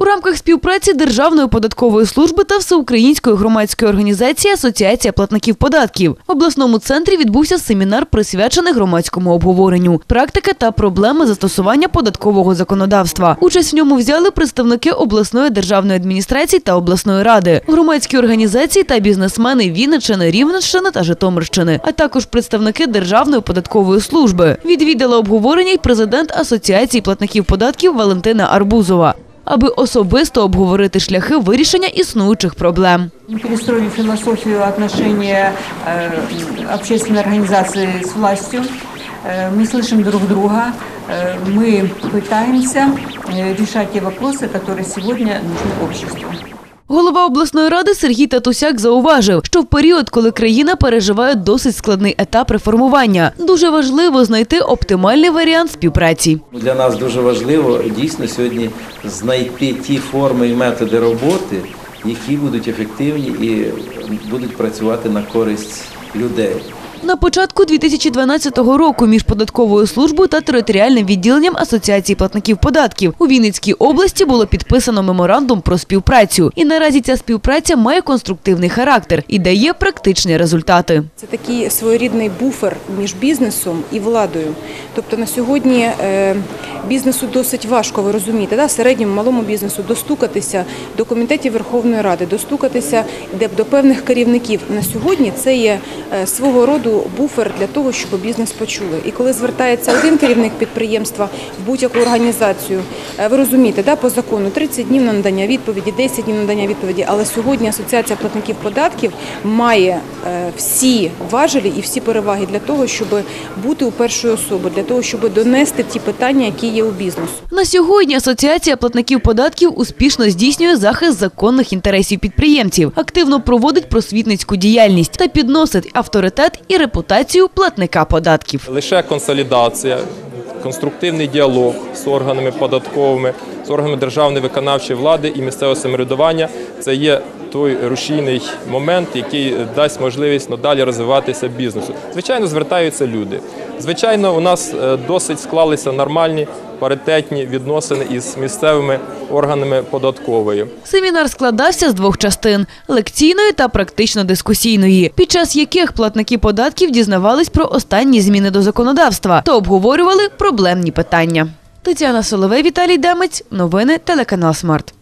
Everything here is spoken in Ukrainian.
У рамках співпраці Державної податкової служби та Всеукраїнської громадської організації Асоціація платників податків в обласному центрі відбувся семінар, присвячений громадському обговоренню, практика та проблеми застосування податкового законодавства. Участь в ньому взяли представники обласної державної адміністрації та обласної ради, громадські організації та бізнесмени Вінниччини, Рівненщини та Житомирщини, а також представники Державної податкової служби. Відвідала обговорення й президент Асоціації платників податків Валентина Арбузова аби особисто обговорити шляхи вирішення існуючих проблем. Мы перестроили философию отношения э, общественной организации с властью. Э, Мы слышим друг друга, э, мы пытаемся э, решать те вопросы, которые сегодня нужны обществу. Голова обласної ради Сергій Татусяк зауважив, що в період, коли країна переживає досить складний етап реформування, дуже важливо знайти оптимальний варіант співпраці. Для нас дуже важливо дійсно сьогодні знайти ті форми і методи роботи, які будуть ефективні і будуть працювати на користь людей. На початку 2012 року між податковою службою та територіальним відділенням Асоціації платників податків у Вінницькій області було підписано меморандум про співпрацю. І наразі ця співпраця має конструктивний характер і дає практичні результати. Це такий своєрідний буфер між бізнесом і владою. Тобто на сьогодні е, бізнесу досить важко, ви розумієте, да? середньому малому бізнесу достукатися до комітетів Верховної Ради, достукатися де- до певних керівників. На сьогодні це є е, свого роду буфер для того, щоб бізнес почули. І коли звертається один керівник підприємства в будь-яку організацію, е, ви розумієте, да, по закону 30 днів на надання відповіді, 10 днів на надання відповіді. Але сьогодні Асоціація платників податків має е, всі важелі і всі переваги для того, щоб бути у першої особи, для того, щоб донести ті питання, які є у бізнесу. На сьогодні Асоціація платників податків успішно здійснює захист законних інтересів підприємців, активно проводить просвітницьку діяльність та підносить авторитет і репутацію платника податків. Лише консолідація, конструктивний діалог з органами податковими, з органами державної виконавчої влади і місцевого самоврядування це є той рушійний момент, який дасть можливість надалі розвиватися бізнесу. Звичайно, звертаються люди. Звичайно, у нас е, досить склалися нормальні паритетні відносини із місцевими органами податкової. Семінар складався з двох частин – лекційної та практично-дискусійної, під час яких платники податків дізнавались про останні зміни до законодавства та обговорювали проблемні питання. Тетяна Соловей, Віталій Демець. Новини телеканал Смарт.